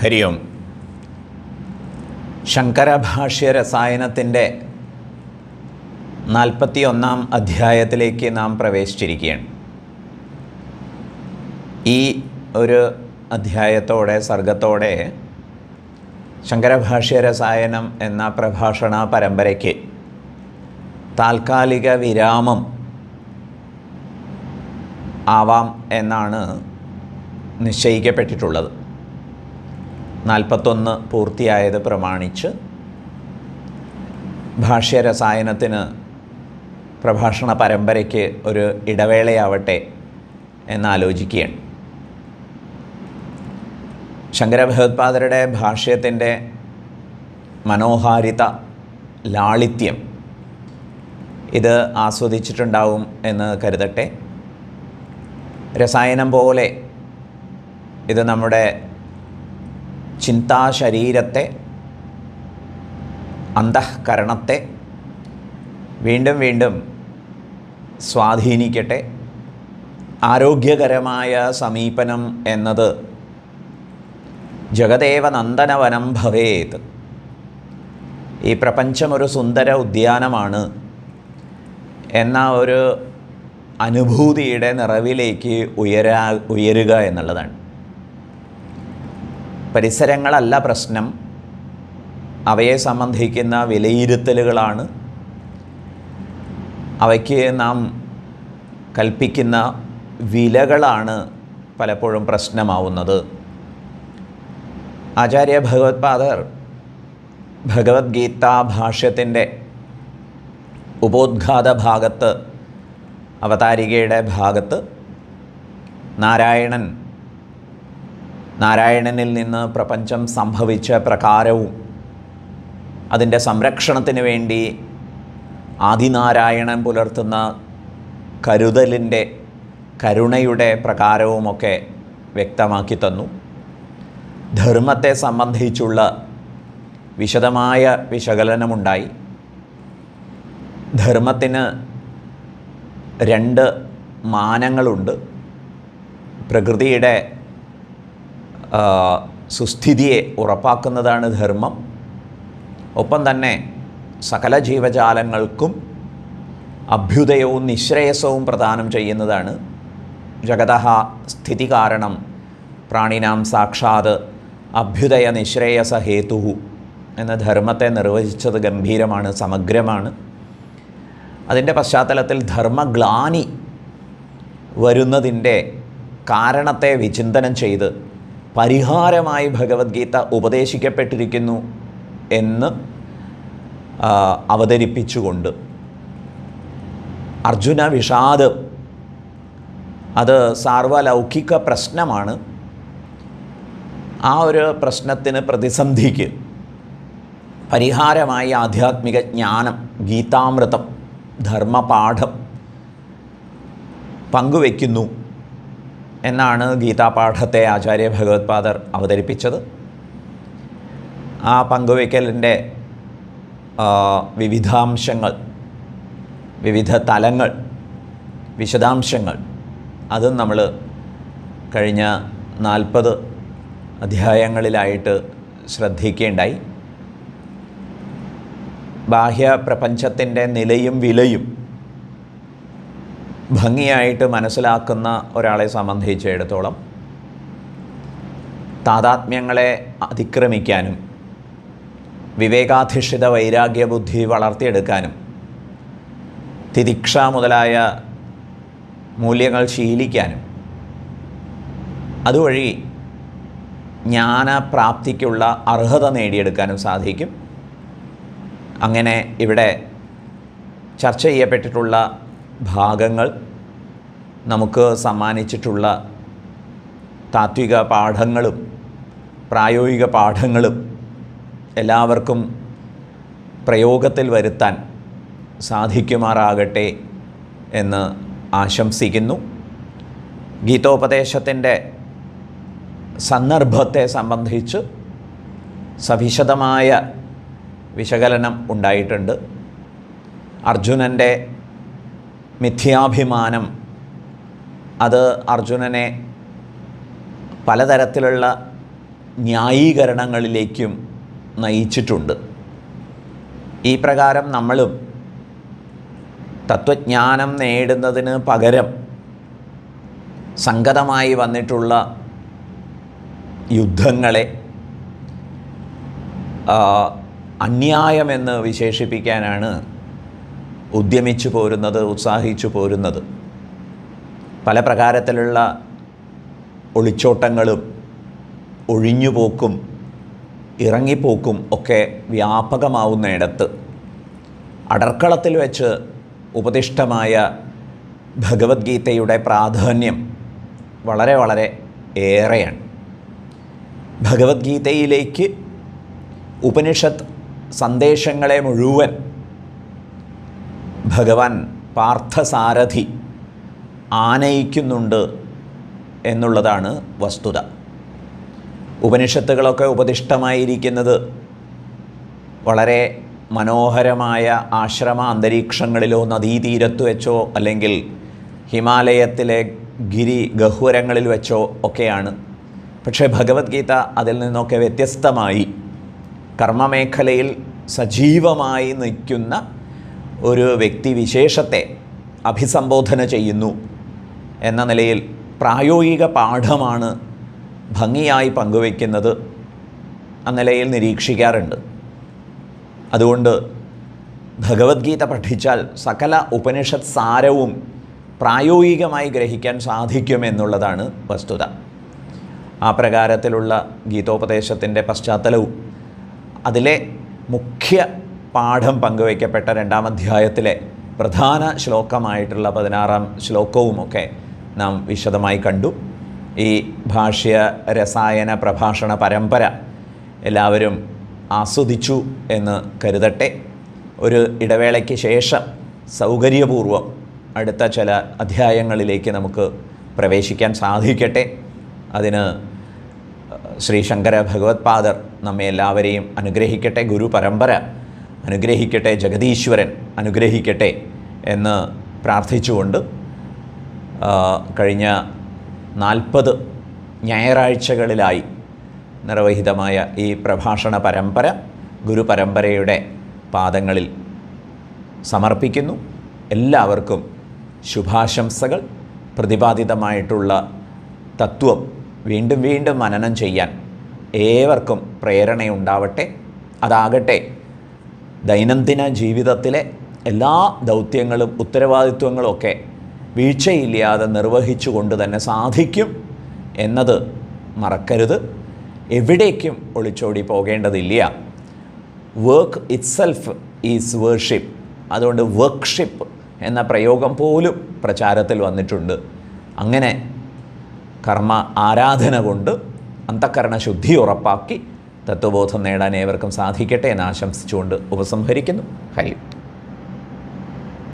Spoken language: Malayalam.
ഹരി ഓം. ശങ്കരഭാഷ്യ രസായനത്തിന്റെ നാൽപ്പത്തി ഒന്നാം അധ്യായത്തിലേക്ക് നാം പ്രവേശിച്ചിരിക്കുകയാണ്. ഈ ഒരു അധ്യായത്തോടെ സർഗത്തോടെ ശങ്കരഭാഷ്യ രസായനം എന്ന പ്രഭാഷണ പരമ്പരയ്ക്ക് താൽക്കാലിക വിരാമം ആവാം എന്നാണ് നിശ്ചയിക്കപ്പെട്ടിട്ടുള്ളത്. നാൽപ്പത്തൊന്ന് പൂർത്തിയായത് പ്രമാണിച്ച് ഭാഷ്യരസായനത്തിന് പ്രഭാഷണ പരമ്പരയ്ക്ക് ഒരു ഇടവേളയാവട്ടെ എന്നാലോചിക്കുകയാണ്. ശങ്കരഭഗവത്പാദരുടെ ഭാഷ്യത്തിന്റെ മനോഹാരിത ലാളിത്യം ഇത് ആസ്വദിച്ചിട്ടുണ്ടാവും എന്ന് കരുതട്ടെ. രസായനം പോലെ ഇത് നമ്മുടെ ചിന്താശരീരത്തെ അന്തഃകരണത്തെ വീണ്ടും വീണ്ടും സ്വാധീനിക്കട്ടെ. ആരോഗ്യകരമായ സമീപനം എന്നത് ജഗദേവ നന്ദനവനം ഭവേത്. ഈ പ്രപഞ്ചമൊരു സുന്ദര ഉദ്യാനമാണ് എന്ന ഒരു അനുഭൂതിയുടെ നിറവിലേക്ക് ഉയരാ ഉയരുക എന്നുള്ളതാണ്. പരിസരങ്ങളല്ല പ്രശ്നം. അവയെ സംബന്ധിക്കുന്ന വിലയിരുത്തലുകളാണ്. അവയ്ക്ക് നാം കൽപ്പിക്കുന്ന വിലകളാണ് പലപ്പോഴും പ്രശ്നമാവുന്നത്. ആചാര്യ ഭഗവത്പാദർ ഭഗവത്ഗീതാ ഭാഷ്യത്തിന്റെ ഉപോദ്ഘാത ഭാഗത്ത് അവതാരികയുടെ ഭാഗത്ത് നാരായണൻ നാരായണനിൽ നിന്ന് പ്രപഞ്ചം സംഭവിച്ച പ്രകാരവും അതിന്റെ സംരക്ഷണത്തിന് വേണ്ടി ആദിനാരായണൻ പുലർത്തുന്ന കരുതലിന്റെ കരുണയുടെ പ്രകാരവുമൊക്കെ വ്യക്തമാക്കി തന്നു. ധർമ്മത്തെ സംബന്ധിച്ചുള്ള വിശദമായ വിശകലനമുണ്ടായി. ധർമ്മത്തിന് രണ്ട് മാനങ്ങളുണ്ട്. പ്രകൃതിയുടെ സുസ്ഥിതിയെ ഉറപ്പാക്കുന്നതാണ് ധർമ്മം. ഒപ്പം തന്നെ സകല ജീവജാലങ്ങൾക്കും അഭ്യുദയവും നിശ്രേയസവും പ്രദാനം ചെയ്യുന്നതാണ്. ജഗത സ്ഥിതി കാരണം പ്രാണിനാം സാക്ഷാത് അഭ്യുദയ നിശ്രേയസ ഹേതു എന്ന ധർമ്മത്തെ നിർവചിച്ചത് ഗംഭീരമാണ് സമഗ്രമാണ്. അതിന്റെ പശ്ചാത്തലത്തിൽ ധർമ്മഗ്ലാനി വരുന്നതിന്റെ കാരണത്തെ വിചിന്തനം ചെയ്ത് പരിഹാരമായി ഭഗവത്ഗീത ഉപദേശിക്കപ്പെട്ടിരിക്കുന്നു എന്ന് അവതരിപ്പിച്ചുകൊണ്ട്. അർജുന വിഷാദം. അത് സാർവലൗകിക പ്രശ്നമാണ്. ആ ഒരു പ്രശ്നത്തിന് പ്രതിസന്ധിക്ക് പരിഹാരമായി ആധ്യാത്മിക ജ്ഞാനം ഗീതാമൃതം ധർമ്മപാഠം പങ്കുവയ്ക്കുന്നു എന്നാണ് ഗീതാപാഠത്തെ ആചാര്യ ഭഗവത്പാദർ അവതരിപ്പിച്ചത്. ആ പങ്കുവയ്ക്കലിന്റെ വിവിധാംശങ്ങൾ വിവിധ തലങ്ങൾ വിശദാംശങ്ങൾ അതും നമ്മൾ കഴിഞ്ഞ നാൽപ്പത് അധ്യായങ്ങളിലായിട്ട് ശ്രദ്ധിക്കേണ്ടായി. ബാഹ്യ പ്രപഞ്ചത്തിന്റെ നിലയും വിലയും ഭംഗിയായിട്ട് മനസ്സിലാക്കുന്ന ഒരാളെ സംബന്ധിച്ചിടത്തോളം താതാത്മ്യങ്ങളെ അതിക്രമിക്കാനും വിവേകാധിഷ്ഠിത വൈരാഗ്യബുദ്ധി വളർത്തിയെടുക്കാനും തിദിക്ഷ മുതലായ മൂല്യങ്ങൾ ശീലിക്കാനും അതുവഴി ജ്ഞാനപ്രാപ്തിക്കുള്ള അർഹത നേടിയെടുക്കാനും സാധിക്കും. അങ്ങനെ ഇവിടെ ചർച്ച ചെയ്യപ്പെട്ടിട്ടുള്ള ഭാഗങ്ങൾ നമുക്ക് സമ്മാനിച്ചിട്ടുള്ള താത്വിക പാഠങ്ങളും പ്രായോഗിക പാഠങ്ങളും എല്ലാവർക്കും പ്രയോഗത്തിൽ വരുത്താൻ സാധിക്കുമാറാകട്ടെ എന്ന് ആശംസിക്കുന്നു. ഗീതോപദേശത്തിന്റെ സന്ദർഭത്തെ സംബന്ധിച്ച് സവിശദമായ വിശകലനം ഉണ്ടായിട്ടുണ്ട്. അർജുനന്റെ മിഥ്യാഭിമാനം. അത് അർജുനനെ പലതരത്തിലുള്ള ന്യായീകരണങ്ങളിലേക്കും നയിച്ചിട്ടുണ്ട്. ഈ പ്രകാരം നമ്മളും തത്വജ്ഞാനം നേടുന്നതിന് പകരം സംഗതമായി വന്നിട്ടുള്ള യുദ്ധങ്ങളെ അന്യായമെന്ന് വിശേഷിപ്പിക്കാനാണ് ഉദ്യമിച്ചു പോരുന്നത് ഉത്സാഹിച്ചു പോരുന്നത്. പല പ്രകാരത്തിലുള്ള ഒളിച്ചോട്ടങ്ങളും ഒഴിഞ്ഞുപോക്കും ഇറങ്ങിപ്പോക്കും ഒക്കെ വ്യാപകമാവുന്നിടത്ത് അടർക്കളത്തിൽ വെച്ച് ഉപദിഷ്ടമായ ഭഗവത്ഗീതയുടെ പ്രാധാന്യം വളരെ വളരെ ഏറെയാണ്. ഭഗവത്ഗീതയിലേക്ക് ഉപനിഷത്ത് സന്ദേശങ്ങളെ മുഴുവൻ ഭഗവാൻ പാർത്ഥസാരഥി ആനയിക്കുന്നുണ്ട് എന്നുള്ളതാണ് വസ്തുത. ഉപനിഷത്തുകളൊക്കെ ഉപദിഷ്ടമായിരിക്കുന്നത് വളരെ മനോഹരമായ ആശ്രമ അന്തരീക്ഷങ്ങളിലോ നദീതീരത്ത് വെച്ചോ അല്ലെങ്കിൽ ഹിമാലയത്തിലെ ഗിരി ഗഹ്വരങ്ങളിൽ വെച്ചോ ഒക്കെയാണ്. പക്ഷേ ഭഗവത്ഗീത അതിൽ നിന്നൊക്കെ വ്യത്യസ്തമായി കർമ്മമേഖലയിൽ സജീവമായി നിൽക്കുന്ന ഒരു വ്യക്തിവിശേഷത്തെ അഭിസംബോധന ചെയ്യുന്നു എന്ന നിലയിൽ പ്രായോഗിക പാഠമാണ് ഭംഗിയായി പങ്കുവയ്ക്കുന്നത് നിലയിൽ നിരീക്ഷിക്കാറുണ്ട്. അതുകൊണ്ട് ഭഗവത്ഗീത പഠിച്ചാൽ സകല ഉപനിഷത് സാരവും പ്രായോഗികമായി ഗ്രഹിക്കാൻ സാധിക്കുമെന്നുള്ളതാണ് വസ്തുത. ആ പ്രകാരത്തിലുള്ള ഗീതോപദേശത്തിന്റെ പശ്ചാത്തലവും അതിലെ മുഖ്യ പാഠം പങ്കുവയ്ക്കപ്പെട്ട രണ്ടാം അധ്യായത്തിലെ പ്രധാന ശ്ലോകമായിട്ടുള്ള പതിനാറാം ശ്ലോകവുമൊക്കെ നാം വിശദമായി കണ്ടു. ഈ ഭാഷ്യ രസായന പ്രഭാഷണ പരമ്പര എല്ലാവരും ആസ്വദിച്ചു എന്ന് കരുതട്ടെ. ഒരു ഇടവേളയ്ക്ക് ശേഷം സൗകര്യപൂർവം അടുത്ത ചില അധ്യായങ്ങളിലേക്ക് നമുക്ക് പ്രവേശിക്കാൻ സാധിക്കട്ടെ. അതിന് ശ്രീ ശങ്കര ഭഗവത്പാദർ നമ്മെ എല്ലാവരെയും അനുഗ്രഹിക്കട്ടെ. ഗുരു പരമ്പര അനുഗ്രഹിക്കട്ടെ ജഗതീശ്വരൻ അനുഗ്രഹിക്കട്ടെ എന്ന് പ്രാർത്ഥിച്ചുകൊണ്ട് കഴിഞ്ഞ നാൽപ്പത് ഞായറാഴ്ചകളിലായി നിർവഹിതമായ ഈ പ്രഭാഷണ പരമ്പര ഗുരുപരമ്പരയുടെ പാദങ്ങളിൽ സമർപ്പിക്കുന്നു. എല്ലാവർക്കും ശുഭാശംസകൾ. പ്രതിപാദിതമായിട്ടുള്ള തത്വം വീണ്ടും വീണ്ടും മനനം ചെയ്യാൻ ഏവർക്കും പ്രേരണയുണ്ടാവട്ടെ. അതാകട്ടെ. ദൈനംദിന ജീവിതത്തിലെ എല്ലാ ദൗത്യങ്ങളും ഉത്തരവാദിത്വങ്ങളും ഒക്കെ വീഴ്ചയില്ലാതെ നിർവഹിച്ചുകൊണ്ട് തന്നെ സാധിക്കും എന്നത് മറക്കരുത്. എവിടേക്കും ഒളിച്ചോടി പോകേണ്ടതില്ല. വർക്ക് ഇറ്റ്സെൽഫ് ഈസ് വേർഷിപ്പ് അതുകൊണ്ട് വർക്ക്ഷിപ്പ് എന്ന പ്രയോഗം പോലും പ്രചാരത്തിൽ വന്നിട്ടുണ്ട്. അങ്ങനെ കർമ്മ ആരാധന കൊണ്ട് അന്തക്കരണ ശുദ്ധി ഉറപ്പാക്കി തത്വബോധം നേടാൻ ഏവർക്കും സാധിക്കട്ടെ എന്ന് ആശംസിച്ചുകൊണ്ട് ഉപസംഹരിക്കുന്നു. ഹരി